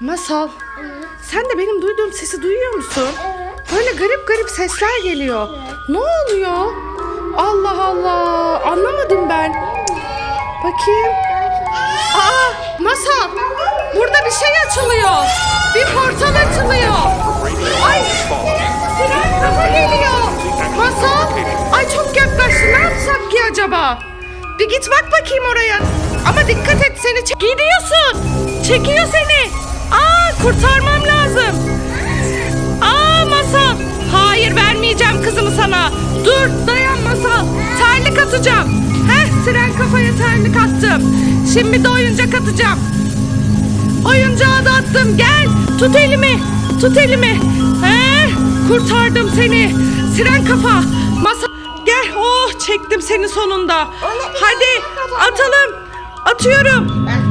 Masal, Evet. sen de benim duyduğum sesi duyuyor musun? Evet. Böyle garip garip sesler geliyor. Evet. Ne oluyor? Allah Allah, anlamadım ben. Bakayım. Aa, Masal, burada bir şey açılıyor. Bir portal açılıyor. Ay, siren kafa geliyor. Masal, ay çok yaklaştı. Ne yapsak ki acaba? Bir git bak bakayım oraya. Ama dikkat et seni gidiyorsun. Çekiyor seni. Kurtarmam lazım. Aa Masal. Hayır vermeyeceğim kızımı sana. Dur dayan Masal. Terlik atacağım. Heh siren kafaya terlik attım. Şimdi de oyuncak atacağım. Oyuncağı da attım. Gel tut elimi. Tut elimi. Heh, kurtardım seni. Siren kafa. Masal. Gel. Oh çektim seni sonunda. Hadi atalım. Atıyorum. Nerede?